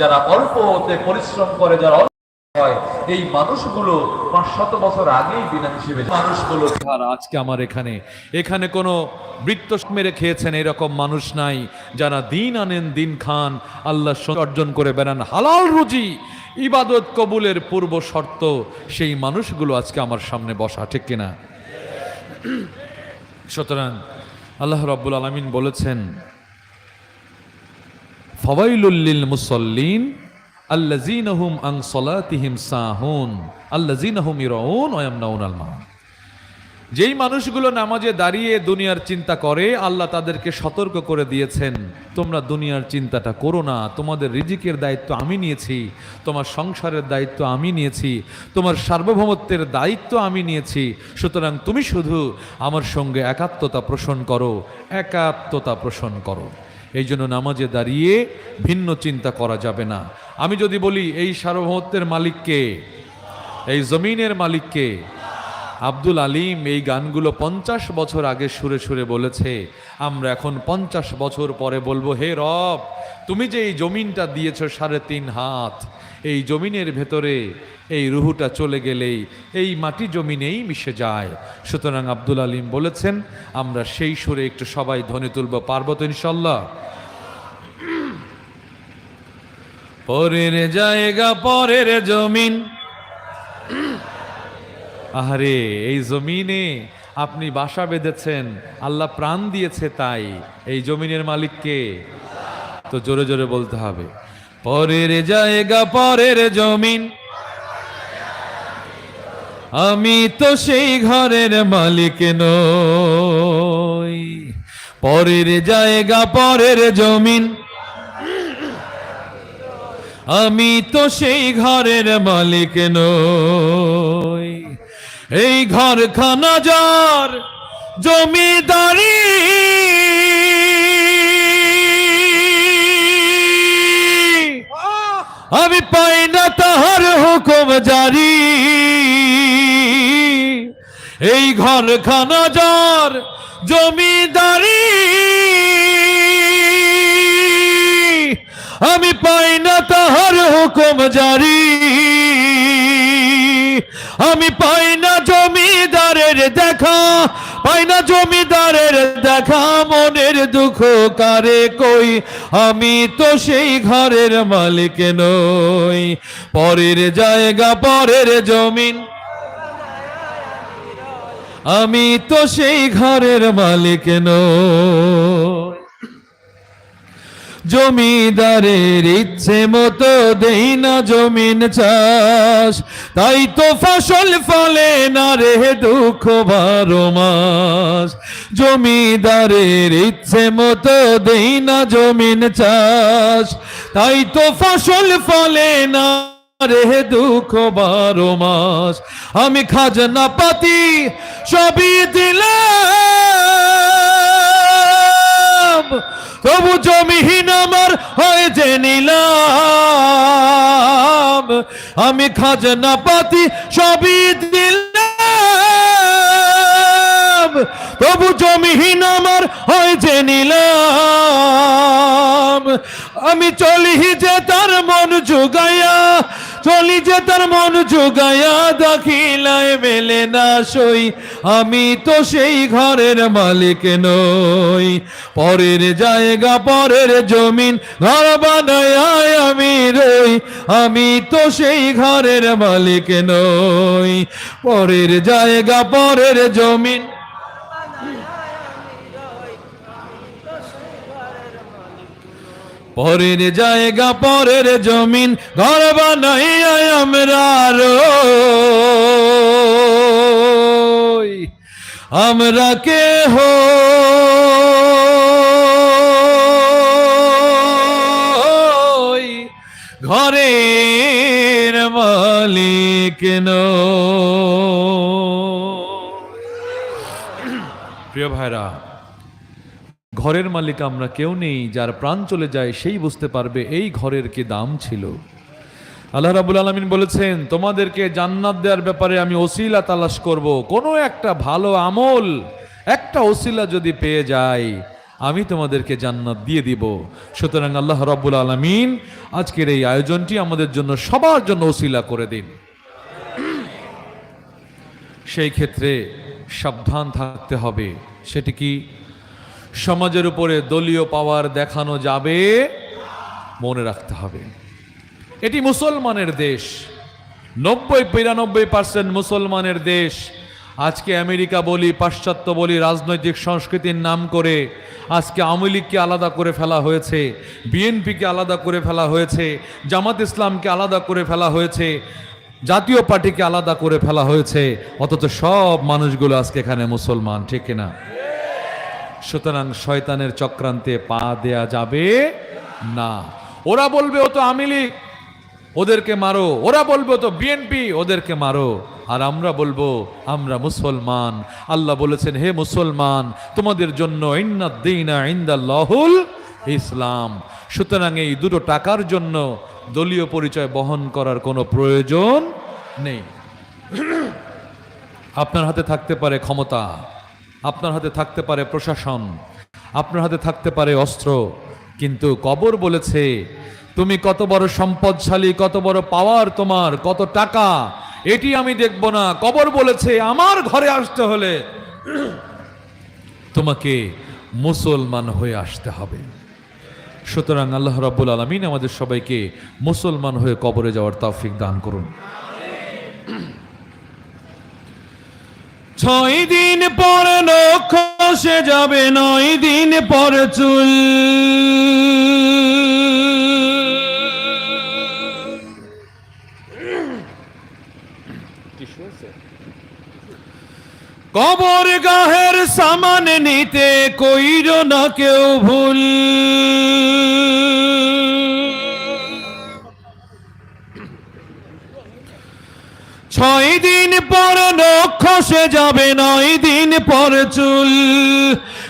যারা অল্পতে পরিশ্রম করে, যারা হয়, এই মানুষগুলো পাঁচ শত বছর আগেই বিনা হিসেবে মানুষগুলো আজকে আমার এখানে এখানে কোনো বৃত্ত মেরে খেয়েছেন এরকম মানুষ নাই, যারা দিন আনেন দিন খান, আল্লাহ অর্জন করে বেড়ান, হালাল রুজি, ইবাদত কবুলের পূর্ব শর্ত, সেই মানুষগুলো আজকে আমার সামনে বসা, ঠিক কিনা? সুতরাং আল্লাহ রাব্বুল আলামিন বলেছেন ফওয়াইলুল্লিল মুসল্লিন আল্লাযীনাহুম আন সলাতিহিম সাহুন আল্লাযীনাহুম ইরাউন ইয়ামনাউনাল মাউন যেই মানুষগুলো নামাজে দাঁড়িয়ে দুনিয়ার চিন্তা করে, আল্লাহ তাদেরকে সতর্ক করে দিয়েছেন, তোমরা দুনিয়ার চিন্তাটা করো না, তোমাদের রিজিকের দায়িত্ব আমি নিয়েছি, তোমার সংসারের দায়িত্ব আমি নিয়েছি, তোমার সার্বভৌমত্বের দায়িত্ব আমি নিয়েছি, সুতরাং তুমি শুধু আমার সঙ্গে একাত্মতা পোষণ করো, একাত্মতা পোষণ করো। এই জন্য নামাজে দাঁড়িয়ে ভিন্ন চিন্তা করা যাবে না। আমি যদি বলি, এই সার্বভৌমত্বের মালিককে, এই জমিনের মালিককে, আব্দুল আলিম এই গানগুলো পঞ্চাশ বছর আগে সুরে সুরে বলেছে, আমরা এখন পঞ্চাশ বছর পরে বলব, হে রব, তুমি যে এই জমিনটা দিয়েছ সাড়ে তিন হাত এই জমিনের ভেতরে এই রুহুটা চলে গেলেই এই মাটি জমিনেই মিশে যায়। সুতরাং আব্দুল আলিম বলেছেন, আমরা সেই সুরে একটু সবাই ধ্বনি তুলব পার্বত ইনশাল্লাহ পরের জায়গা, পরের জমিন। আহারে, এই জমিনে আপনি বাসা বেঁধেছেন, আল্লাহ প্রাণ দিয়েছে তাই, এই জমিনের মালিককে। তো জোরে জোরে বলতে হবে। পরের জায়গা, পরের জমিন। আমি তো সেই ঘরের মালিক নই। পরের জায়গা, পরের জমিন। আমি তো সেই ঘরের মালিক নই। এই ঘরখানা যার জমিদারি। আমি পাই না তাহার হুকুম জারি। এই ঘরখানা যার জমিদারি, আমি পাই না তাহার হুকুম জারি। আমি পাই না জমিদারের দেখা, পাই না জমিদারের দেখা, মনের দুঃখ কারে কই? আমি তো সেই ঘরের মালিক নই। পরের জায়গা, পরের জমিন। আমি তো সেই ঘরের মালিক নই। জমিদারের ইচ্ছে মতো দেই না জমিন চাষ। তাই তো ফসল ফলে না রে দুঃখ বারো মাস। জমিদারের ইচ্ছে মতো দেই না জমিন চাষ। তাই তো ফসল ফলে না রে দুঃখ বারো মাস। আমি খাজনা পাতি সবই দিলাম। তবু জমিহীন আমার হয়েছে নিলাম। আমি খাজনা পাতি সবই দিলাম। তবু জমিহীন আমার হয়েছে নিলাম। আমি চলি যে তার মন জুগাইয়া চলি যে তার মন যোগায়া দাখিলায় মেলে না সই। আমি তো সেই ঘরের মালিক নই। পরের জায়গা, পরের জমিন, ঘর বানায় আমি রই। আমি তো সেই ঘরের মালিক নই। পরের জায়গা, পরের জমিন পরের জায়গা পরের জমিন ঘর বানাই আমরা আমরা কে হো ঘরের মালিক। প্রিয় ভাইরা ঘরের মালিক আমরা কেউ নেই, যার প্রাণ চলে যায় সেই বুঝতে পারবে এই ঘরের কি দাম ছিল। আল্লাহ রাবুল আলমিন বলেছেন, তোমাদেরকে জান্নাত দেওয়ার ব্যাপারে আমি ওসিলা তালাশ করব। কোনো একটা ভালো আমল, একটা ওসিলা যদি পেয়ে যায় আমি তোমাদেরকে জান্নাত দিয়ে দিব। সুতরাং আল্লাহ রব্বুল আলমিন আজকের এই আয়োজনটি আমাদের জন্য সবার জন্য ওসিলা করে দিন। সেই ক্ষেত্রে সাবধান থাকতে হবে। সেটি কি? সমাজের উপরে দলীয় পাওয়ার দেখানো যাবে। মনে রাখতে হবে। এটি মুসলমানের দেশ। নব্বই বিরানব্বই পার্সেন্ট মুসলমানের দেশ। আজকে আমেরিকা বলি, পাশ্চাত্য বলি, রাজনৈতিক সংস্কৃতির নাম করে আজকে আওয়ামী লীগকে আলাদা করে ফেলা হয়েছে, বিএনপিকে আলাদা করে ফেলা হয়েছে, জামাত ইসলামকে আলাদা করে ফেলা হয়েছে, জাতীয় পার্টিকে আলাদা করে ফেলা হয়েছে, অথচ সব মানুষগুলো আজকে এখানে মুসলমান, ঠিক কিনা? সুতরাং শয়তানের চক্রান্তে পা দেয়া যাবে না। ওরা বলবে, ও তো লীগ, ওদেরকে মারো। ওরা বলবে তো বিএনপি ওদেরকে মারো। আর আমরা বলব, আমরা মুসলমান। আল্লাহ বলেছেন, হে মুসলমান, তোমাদের জন্য ইসলাম। সুতরাং এই দুটো টাকার জন্য দলীয় পরিচয় বহন করার কোনো প্রয়োজন নেই। আপনার হাতে থাকতে পারে ক্ষমতা। আপনার হাতে থাকতে পারে প্রশাসন, আপনার হাতে থাকতে পারে অস্ত্র, কিন্তু কবর বলেছে, তুমি কত বড় সম্পদশালী, কত বড় পাওয়ার তোমার, কত টাকা, এটি আমি দেখব না। কবর বলেছে, আমার ঘরে আসতে হলে তোমাকে মুসলমান হয়ে আসতে হবে। সুতরাং আল্লাহ রাব্বুল আলমিন আমাদের সবাইকে মুসলমান হয়ে কবরে যাওয়ার তাফিক দান করুন। ছয় দিন পর নখ সে যাবে, নয় দিন পর চুল। কবর গাহের সামান নিতে কইর না কেউ ভুল। ছয় দিন পর নখ সে যাবে, নয় দিন পর চুল।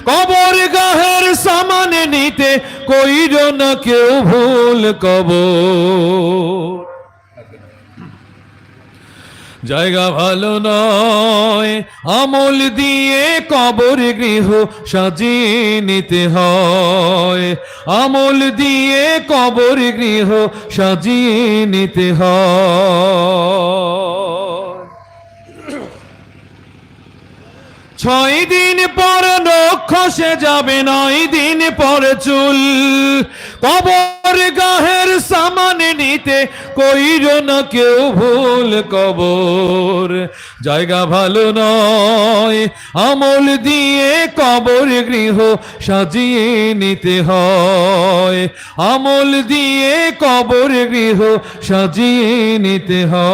কবর গাহের সামানে নিতে কইর না কেউ ভুল কবর। জায়গা ভালো নয়, আমল দিয়ে কবর গৃহ সাজিয়ে নিতে হয়। আমল দিয়ে কবর গৃহ সাজিয়ে নিতে হয়। ছয় দিন পর নখ সে যাবে, নয় দিন পর চুল। কবর গাহের সামানে নিতে কইর না কেউ ভুল কবর। জায়গা ভালো নয়, আমল দিয়ে কবর গৃহ সাজিয়ে নিতে হয়। আমল দিয়ে কবর গৃহ সাজিয়ে নিতে হয়।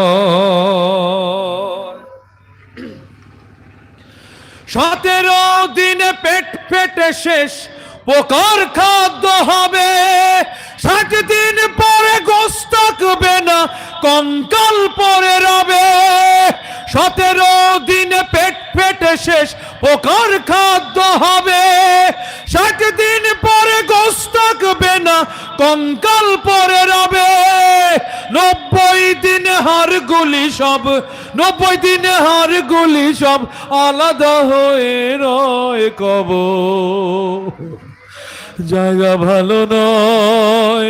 সতেরো দিনে পেট পেটে শেষ পোকার খাদ্য হবে। ষাট দিন পরে গোস্ত থাকবে না, কঙ্কাল পরে রবে। সতেরো দিনে পেট পেটে শেষ পোকার খাদ্য হবে। ষাট দিন পরে গোস্ত থাকবে না, কঙ্কাল পরে রবে। নব্বই দিন হার গুলি সব, নব্বই দিন হার গুলি সব আলাদা হয়ে রয় কব জায়গা ভালো নয়।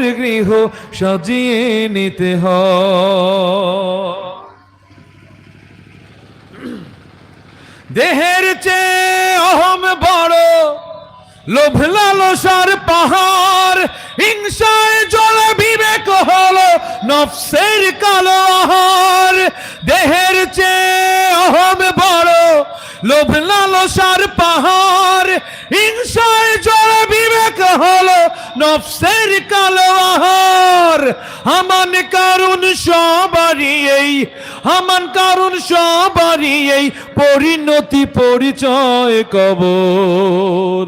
গৃহ সাজিয়ে নিতে হয় দেহের চেয়ে অহম বড় লোভ লালসার পাহাড়, হিংসায় জলে বিবেক হলো নফসের কালো আহার। দেহের চেয়ে অহম বড় লোভ লালসার পাহাড়, হিংসায় নফসের কালো আহার হামান কারণ সবারই এই হামান কারণ সবারই এই পরিণতি পরিচয় কবর।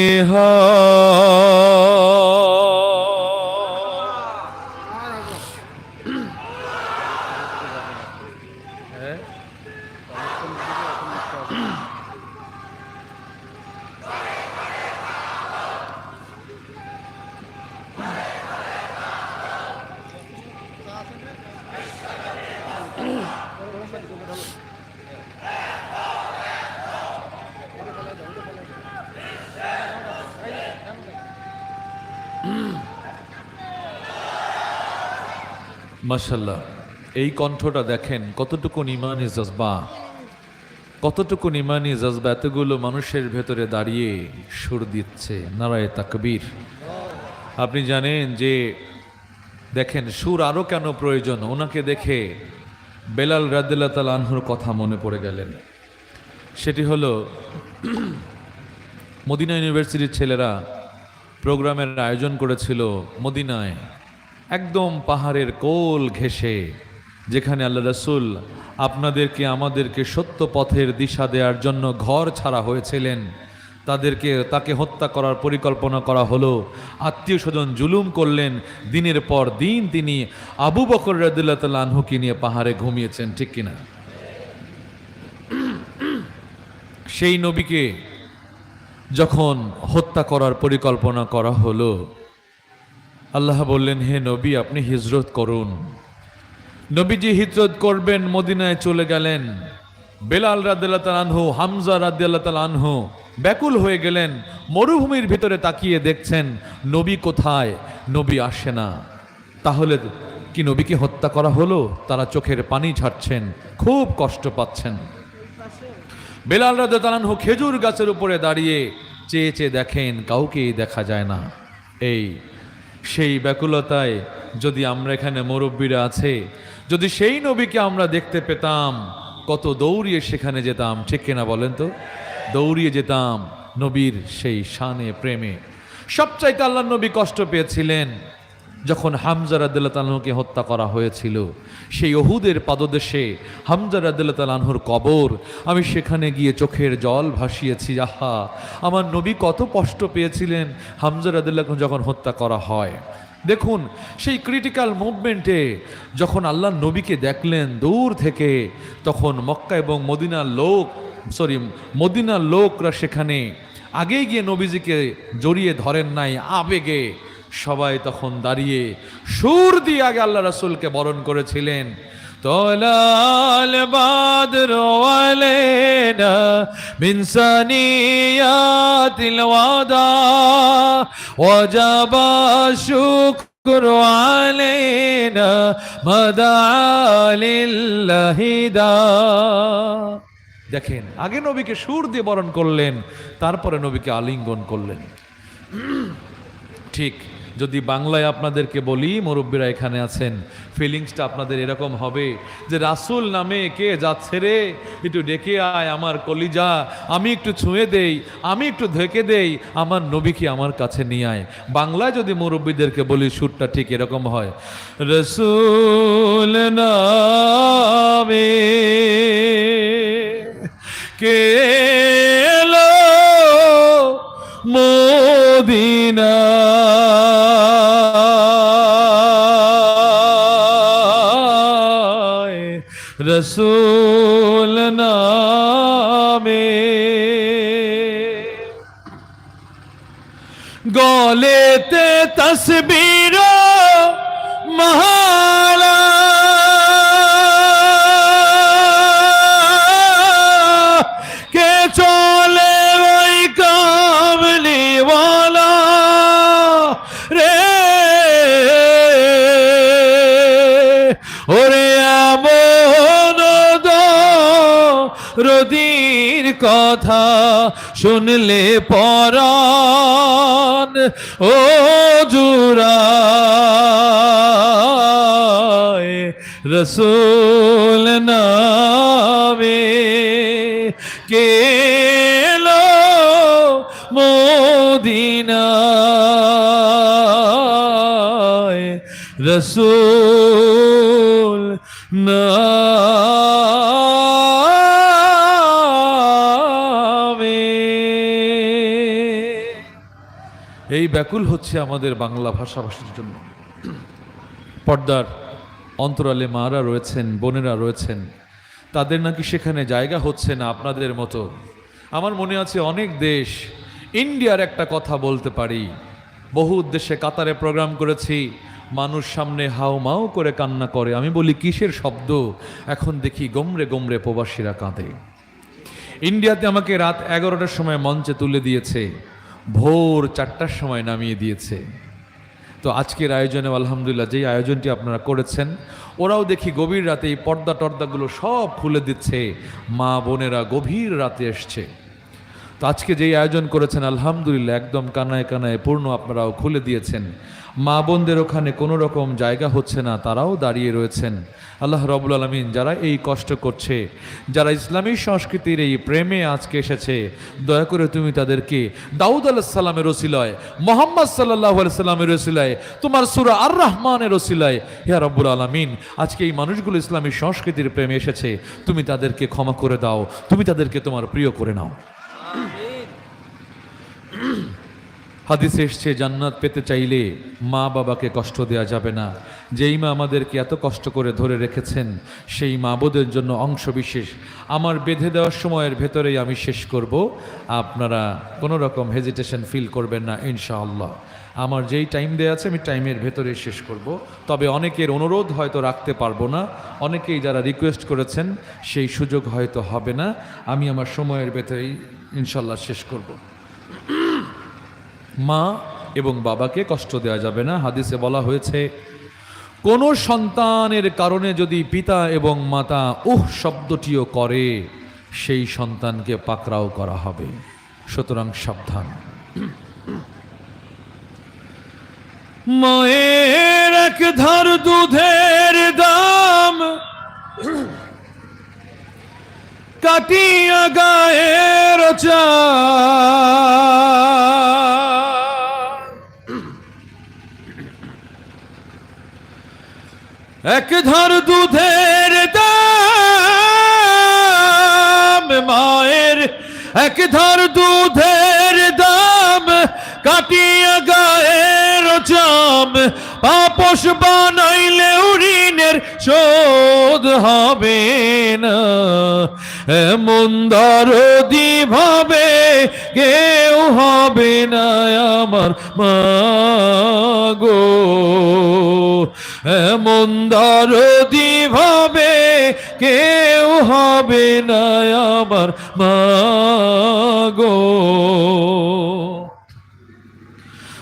হয়। মাশাল্লাহ এই কণ্ঠটা দেখেন কতটুকু ইমানি জজবা কতটুকু ইমানি জজবা, এতগুলো মানুষের ভেতরে দাঁড়িয়ে সুর দিচ্ছে, নারায় তাকবীর। আপনি জানেন যে, দেখেন সুর আরও কেন প্রয়োজন? ওনাকে দেখে বেলাল রাদিল্লা তাল আনহুর কথা মনে পড়ে গেলেন। সেটি হলো, মদিনা ইউনিভার্সিটির ছেলেরা প্রোগ্রামের আয়োজন করেছিল মদিনায়। একদম পাহাড়ের কোল ঘেঁষে, যেখানে আল্লাহ রসুল আপনাদেরকে, আমাদেরকে সত্য পথের দিশা দেওয়ার জন্য ঘর ছাড়া হয়েছিলেন। তাদেরকে, তাকে হত্যা করার পরিকল্পনা করা হলো। আত্মীয় স্বজন জুলুম করলেন। দিনের পর দিন তিনি আবু বকর রদুল্লাহ আনহুকে নিয়ে পাহাড়ে ঘুমিয়েছেন, ঠিক কিনা? সেই নবীকে যখন হত্যা করার পরিকল্পনা করা হলো আল্লাহ বললেন, হে নবী, আপনি হিজরত করুন। নবীজি হিজরত করবেন, মদিনায় চলে গেলেন। বেলাল রাদিল্লাহ তাল আনহু, হামজা রাদিল্লাহ তাল আনহু ব্যাকুল হয়ে গেলেন, মরুভূমির ভিতরে তাকিয়ে দেখছেন, নবী কোথায়? নবী আসে না। তাহলে কি নবীকে হত্যা করা হলো? তারা চোখের পানি ছাড়ছেন খুব কষ্ট পাচ্ছেন। বেলাল রাদু খেজুর গাছের উপরে দাঁড়িয়ে চেয়ে চেয়ে দেখেন, কাউকেই দেখা যায় না। এই সেই ব্যাকুলতায় যদি আমরা এখানে মুরব্বীরা আছে, যদি সেই নবীকে আমরা দেখতে পেতাম, কত দৌড়িয়ে সেখানে যেতাম, ঠিক কিনা বলেন তো? দৌড়িয়ে যেতাম নবীর সেই শানে, প্রেমে। সবচাইতে আল্লাহ নবী কষ্ট পেয়েছিলেন। যখন হামজা রাদিল্লা তালাহুকে হত্যা করা হয়েছিল, সেই অহুদের পাদদেশে হামজা রাদিল্লা তালাহুর কবর, আমি সেখানে গিয়ে চোখের জল ভাসিয়েছি, আহা, আমার নবী কত কষ্ট পেয়েছিলেন হামজা রাদিল্লাহ যখন হত্যা করা হয়। দেখুন, সেই ক্রিটিক্যাল মুভমেন্টে যখন আল্লাহ নবীকে দেখলেন দূর থেকে, তখন মক্কা এবং মদিনার লোক সরি মদিনার লোকরা সেখানে আগেই গিয়ে নবীজিকে জড়িয়ে ধরেন নাই আবেগে। সবাই তখন দাঁড়িয়ে সুর দিয়ে আগে আল্লাহ রাসূলকে বরণ করেছিলেন। তলাল বাদর আলাইনা মিন সানিয়াতিল দেখেন, আগে নবীকে সুর দিয়ে বরণ করলেন, তারপরে নবীকে আলিঙ্গন করলেন। ঠিক। যদি বাংলায় আপনাদেরকে বলি, মুরব্বীরা এখানে আছেন ফিলিংসটা আপনাদের এরকম হবে যে রাসূল নামে কে যাচ্ছে রে একটু ডেকে আয় আমার কলিজা, আমি একটু ছুঁয়ে দেই, আমি একটু ধেকে দেই, আমার নবীকে আমার কাছে নিয়ে আয়? বাংলায় যদি মুরব্বীদেরকে বলি, সুরটা ঠিক এরকম হয়, রসুল কে এলো মদিনা রসুল নামে গলেতে তসবীর মহালা কথা শুনলে পরাণ ও জুরায় রসুল নামে কেলো মদিনায় রসুল নামে? ব্যাকুল হচ্ছে আমাদের বাংলা ভাষাভাষীর জন্য। পর্দার অন্তরালে মারা রয়েছেন, বোনেরা রয়েছেন। তাদের নাকি সেখানে জায়গা হচ্ছে না আপনাদের মতো। আমার মনে আছে অনেক দেশ ইন্ডিয়ার একটা কথা বলতে পারি। বহু উদ্দেশ্যে কাতারে প্রোগ্রাম করেছি। মানুষ সামনে হাও মাও করে কান্না করে। আমি বলি, কিসের শব্দ? এখন দেখি গোমরে গোমরে প্রবাসীরা কাঁদে। ইন্ডিয়াতে আমাকে রাত এগারোটার সময় মঞ্চে তুলে দিয়েছে। ভোর চারটার সময় নামিয়ে দিয়েছে। তো আজকের আয়োজনে আলহামদুলিল্লাহ যেই আয়োজনটি আপনারা করেছেন, ওরাও দেখি গভীর রাতে এই পর্দা টর্দাগুলো সব খুলে দিচ্ছে। মা বোনেরা গভীর রাতে এসছে। তো আজকে যেই আয়োজন করেছেন, আলহামদুলিল্লাহ, একদম কানায় কানায় পূর্ণ আপনারাও খুলে দিয়েছেন। মা বোনদের ওখানে কোনো রকম জায়গা হচ্ছে না, তারাও দাঁড়িয়ে রয়েছেন। আল্লাহ রবুল আলমিন যারা এই কষ্ট করছে, যারা ইসলামী সংস্কৃতির এই প্রেমে আজকে এসেছে, দয়া করে তুমি তাদেরকে দাউদ আলাহ সাল্লামের রসিলায় মোহাম্মদ সাল্লাহ সাল্লামের রসিলায় তোমার সুরা আর রহমানের রসিলায় হে রব্বুল আলমিন, আজকে এই মানুষগুলো ইসলামী সংস্কৃতির প্রেমে এসেছে, তুমি তাদেরকে ক্ষমা করে দাও, তুমি তাদেরকে তোমার প্রিয় করে নাও। হাদিসে এসছে, জান্নাত পেতে চাইলে মা বাবাকে কষ্ট দেওয়া যাবে না। যেই মা আমাদেরকে এত কষ্ট করে ধরে রেখেছেন, সেই মা বোধের জন্য অংশ বিশেষ। আমার বেঁধে দেওয়ার সময়ের ভেতরেই আমি শেষ করব। আপনারা কোনো রকম হেজিটেশন ফিল করবেন না, ইনশাআল্লাহ। আমার যেই টাইম দেওয়া আছে, আমি টাইমের ভেতরে শেষ করব। তবে অনেকের অনুরোধ হয়তো রাখতে পারব না। অনেকেই যারা রিকোয়েস্ট করেছেন, সেই সুযোগ হয়তো হবে না। আমি আমার সময়ের ভেতরেই ইনশাল্লাহ শেষ করব। মা এবং বাবাকে কষ্ট দেওয়া যাবে না। হাদিসে বলা হয়েছে, কোনো সন্তানের কারণে যদি পিতা এবং মাতা উহ শব্দটিও করে, সেই সন্তানকে পাকরাও করা হবে। সুতরাং সাবধান। মায়ের এক ধার দুধের দাম কাটিয়া গায়ের চা। এক ধার দুধের দাম, মায়ের এক ধার দুধের দাম, কাটিয়া গায়ের চাম পাপস বানাইলে ঋণের শোধ হবে না। এমন দরদি ভাবে কেউ হবে না আমার মাগো। এমন দরদি ভাবে কেউ হবে না আমার মাগো।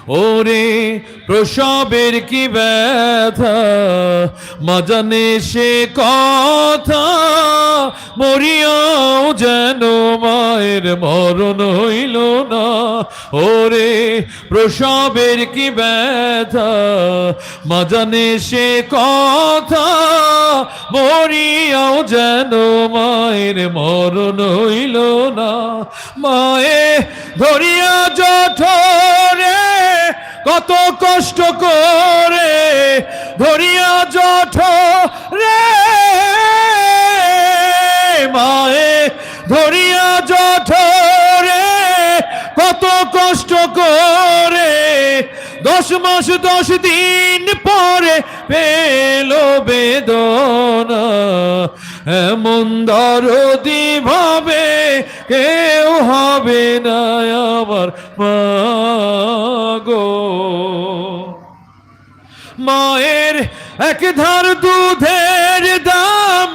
ওরে প্রসবের কি ব্যথা? মজানে সে কথা মরিয়াও যেন মায়ের মরণ হইল না। ওরে প্রসবের কি ব্যথা? মজানে সে কথা। মরিয়াও যেন মায়ের মরণ হইল না। মায়ে ধরিয়া জঠরে কত কষ্ট করে। ধরিয়া জঠ ধরিয়া জঠ রে কত কষ্ট করে দশ মাস, দশ দিন পরে পেল বেদনা। এমন দরদি ভাবে কেউ হবে না আমার মাগো। মায়ের এক ধার দুধের দাম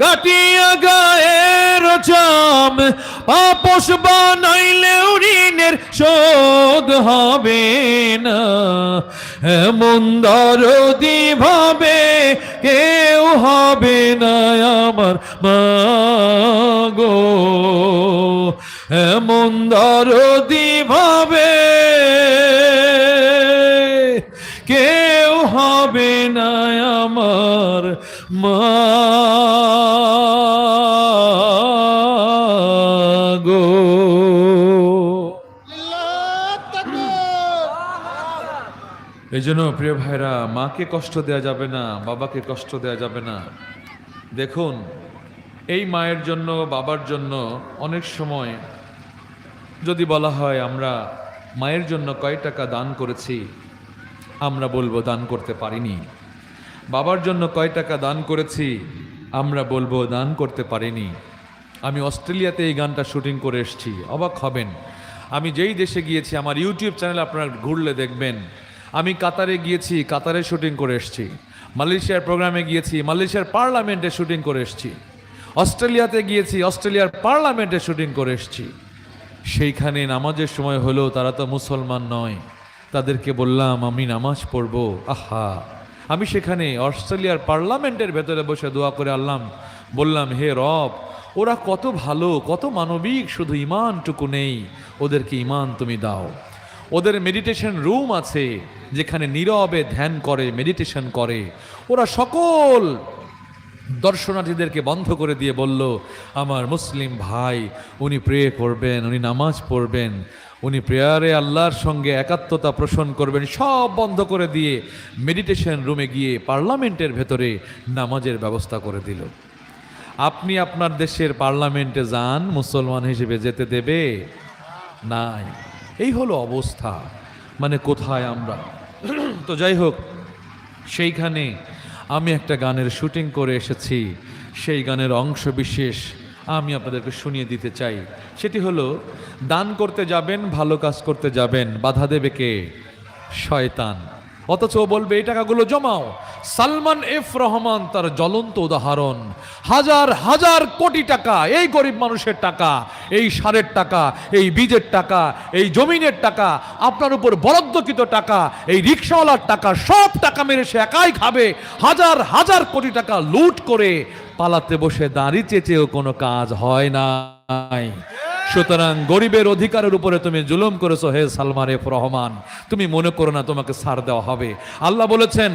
কাটিয়া গায়ের চাম আপস বানাইলে ঋণের শোধ হবে না। এমন ভাবে কেউ হবে না আমার মাগো এমন দরদি ভাবে কেউ হবে না আমার মাগো এই জন্য প্রিয় ভাইরা, মাকে কষ্ট দেয়া যাবে না, বাবাকে কষ্ট দেয়া যাবে না। দেখুন, এই মায়ের জন্য, বাবার জন্য অনেক সময় যদি বলা হয় আমরা মায়ের জন্য কয় টাকা দান করেছি, আমরা বলব দান করতে পারিনি। বাবার জন্য কয় টাকা দান করেছি, আমরা বলব দান করতে পারিনি। আমি অস্ট্রেলিয়াতে এই গানটা শুটিং করে এসেছি, অবাক হবেন। আমি যেই দেশে গিয়েছি, আমার ইউটিউব চ্যানেল আপনারা ঘুরলে দেখবেন আমি কাতারে গিয়েছি, কাতারে শুটিং করে এসেছি। মালয়েশিয়ার প্রোগ্রামে গিয়েছি, মালয়েশিয়ার পার্লামেন্টে শুটিং করে এসেছি। অস্ট্রেলিয়াতে গিয়েছি, অস্ট্রেলিয়ার পার্লামেন্টে শুটিং করে এসেছি। সেইখানে নামাজের সময় হলেও তারা তো মুসলমান নয়। তাদেরকে বললাম, আমি নামাজ পড়ব। আহা। আমি সেখানে অস্ট্রেলিয়ার পার্লামেন্টের ভেতরে বসে দোয়া করে আল্লাম বললাম, হে রব, ওরা কত ভালো, কত মানবিক, শুধু ইমানটুকু নেই। ওদেরকে ইমান তুমি দাও। ওদের মেডিটেশন রুম আছে যেখানে নীরবে ধ্যান করে মেডিটেশন করে। ওরা সকল দর্শনার্থীদেরকে বন্ধ করে দিয়ে বলল, আমার মুসলিম ভাই, উনি প্রে করবেন, উনি নামাজ পড়বেন, উনি প্রেয়ারে আল্লাহর সঙ্গে একাত্মতা পোষণ করবেন, সব বন্ধ করে দিয়ে মেডিটেশন রুমে গিয়ে পার্লামেন্টের ভেতরে নামাজের ব্যবস্থা করে দিল। আপনি আপনার দেশের পার্লামেন্টে যান, মুসলমান হিসেবে যেতে দেবে? নাই। এই হলো অবস্থা। মানে কোথায় আমরা? তো যাই হোক, সেইখানে আমি একটা গানের শুটিং করে এসেছি। সেই গানের অংশ বিশেষ আমি আপনাদেরকে শুনিয়ে দিতে চাই। সেটি হলো, দান করতে যাবেন, ভালো কাজ করতে যাবেন, বাধা দেবে কে? শয়তান। অথচ বলবে, এই টাকাগুলো জমাও। সালমান এফ রহমান তার জ্বলন্ত উদাহরণ। হাজার হাজার কোটি টাকা, এই গরিব মানুষের টাকা, এই সারের টাকা, এই বীজের টাকা, এই জমিনের টাকা, আপনার উপর বরাদ্দকৃত টাকা, এই রিক্সাওয়ালার টাকা, সব টাকা মেরে সে একাই খাবে। হাজার হাজার কোটি টাকা লুট করে পালাতে বসে দাঁড়িয়ে চেয়েও কোনো কাজ হয় নাই। সুতরাং গরিবের অধিকারের উপরে তুমি জুলুম করেছ হে সালমান এফ রহমান। তুমি মনে করো না তোমাকে সার দেওয়া হবে। আল্লাহ বলেছেন,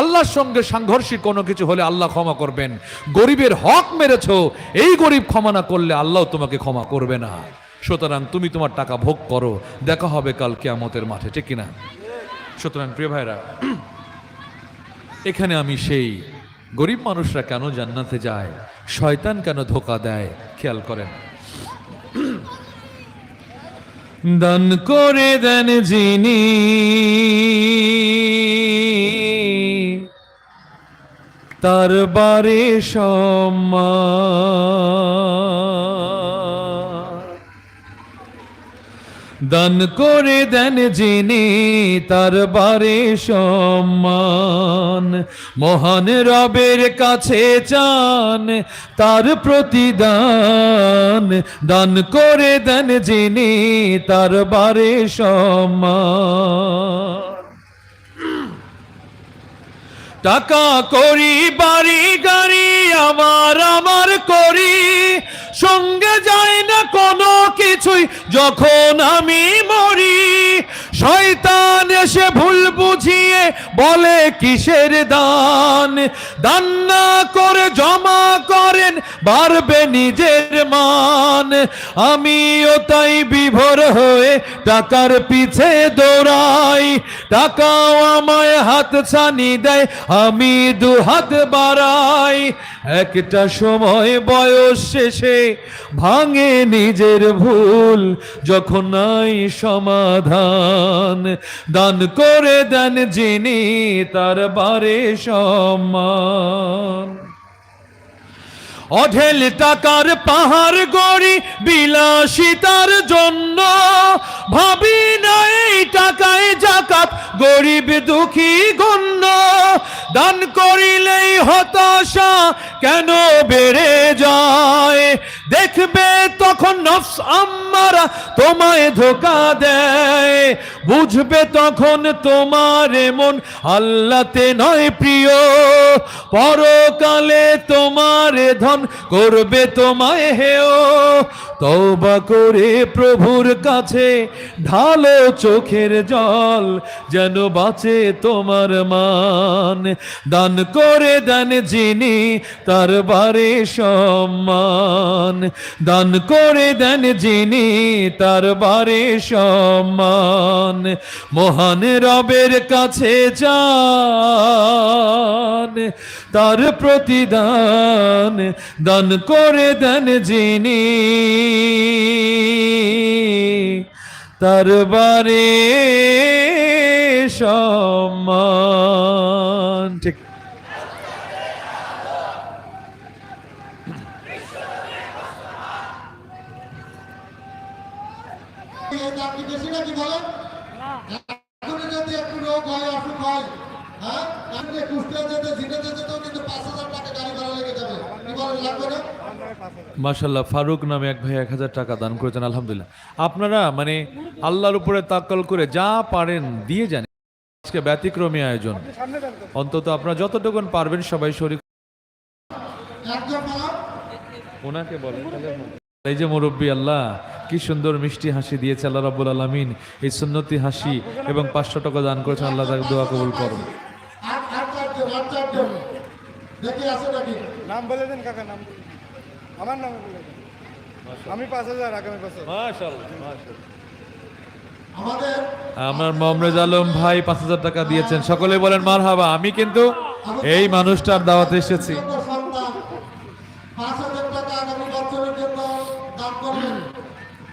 আল্লাহর সঙ্গে সাংঘর্ষিক কোনো কিছু হলে আল্লাহ ক্ষমা করবেন। গরিবের হক মেরেছ, এই গরিব ক্ষমা না করলে আল্লাহ তোমাকে ক্ষমা করবে না। সুতরাং তুমি তোমার টাকা ভোগ করো, দেখা হবে কাল কেয়ামতের মাঠে, ঠিক কিনা? সুতরাং প্রিয় ভাইরা, এখানে আমি সেই গরিব মানুষরা কেন জান্নাতে যায়? শয়তান কেন ধোকা দেয়? খেয়াল করেন। দান করে দেন যিনি। তার বারে সম্মান। দান করে দেন যিনি তার বারে সম্মান। মহান রবের কাছে চান, তার প্রতিদান। দান করে দেন যিনি তার বারে সম্মান। টাকা করি, বাড়ি গাড়ি আমার আমার করি। সঙ্গে না কোনো কিছুই যখন আমি মরি, শয়তান এসে ভুল বুঝিয়ে বলে, কিসের দান? দান না করে, জমা করেন, বাড়বে নিজের মান। আমিও তাই বিভোর হয়ে টাকার পিছে দৌড়াই। টাকাও আমায় হাত ছানি দেয়, আমি দু হাত বাড়াই। একটা সময় বয়স শেষে ভাঙে নিজের ভুল, যখন নাই সমাধান। দান করে দেন যিনি, তার বারে সম্মান। অঢেল টাকার পাহাড় গড়ি বিলাসিতার জন্য। ভাবি না এই টাকায় জাকাত, গরিব দুঃখী গণ্য। দান করিলেই হতাশা কেন বেড়ে যায়? দেখবে তখন নফস আম্মারা তোমায় ধোকা দেয়। বুঝবে তখন তোমার মন আল্লাতে নয় প্রিয়। পরকালে তোমার ধন করবে তোমায় হেও তওবা করে প্রভুর কাছে ঢালো চোখের জল যেন বাঁচে তোমার মান। দান করে দেন যিনি তার বারে সম্মান। দান করে দেন যিনি তার বারে সম্মান। মহান রবের কাছে যান, তার প্রতিদান দান করে দেন যিনি। তার বারে সম্মান। ঠিক। কি বেশি নাকি বলেন? এখন যদি একটু রোগ হয় অসুখ হয় হ্যাঁ? আপনি কুষ্টিয়া যেতে ঝিনে যেতে কিন্তু পাঁচ হাজার টাকা গাড়ি ভাড়া লেগে যাবে। কি বলেন লাগবে না? মাশাল্লাহ ফারুক নামে এক ভাই এক হাজার টাকা দান করেছেন আলহামদুলিল্লাহ। আপনারা মানে আল্লাহর উপরে তাক্কল করে যা পারেন দিয়ে যান। আজকে ব্যতিক্রমী আয়োজন। অন্তত আপনারা যতটুকুন পারবেন সবাই শরীর ওনাকে বলেন। এই যে মুরব্বী আল্লাহ কি সুন্দর মিষ্টি হাসি দিয়েছে আল্লাহ রাব্বুল আলামিন। এই সুন্নতি হাসি এবং পাঁচশো টাকা দান করেছেন আল্লাহ তাকে দোয়া কবুল করুন আর আর চারজন আর চারজন দেখি আছে নাকি? নাম বলে দেন কাকা নাম আমার নাম বলে দেন। আমি পাঁচ হাজার আগামী বছর। আমাদের আমার মমরেজ আলম ভাই পাঁচ হাজার টাকা দিয়েছেন। সকলে বলেন মার হাবা আমি কিন্তু এই মানুষটার দাওয়াতে এসেছি। পাঁচ হাজার টাকা আগামী বছরের জন্য দান করবেন।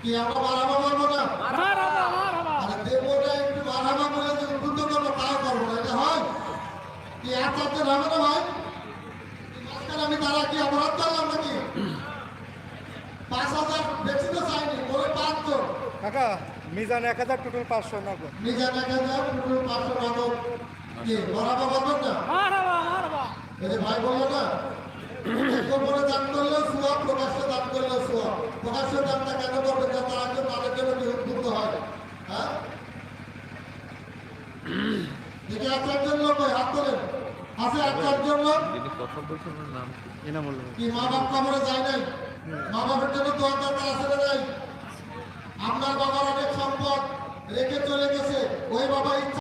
কি না? আরে হবে ভাই? আমি তারা কি অপরাধ করলাম নাকি? পাঁচ হাজার বেশি তো চাইনি বলে পাঁচজন কাকা মিজান এক হাজার টোটাল পাঁচশো নগদ দেখা যায় পুরো পাঁচশো নগদ কি বরাবর বলবেন না? এই যে ভাই বলল না গোপনে দান করলেও সুয়া প্রকাশ্যে দান করলেও সুয়া প্রকাশ্যে দানটা কেন করবেন যাতে আগে তাদের জন্য কি হয়। হ্যাঁ? দেখি এক হাত তোলেন। আছে লোক কি? মা বাপ কবরে যায় নাই? মা বাবার জন্য দোয়া দরকার আছে না নাই আপনার বাবার অনেক সম্পদ রেখে চলে গেছে। ওই বাবা ইচ্ছা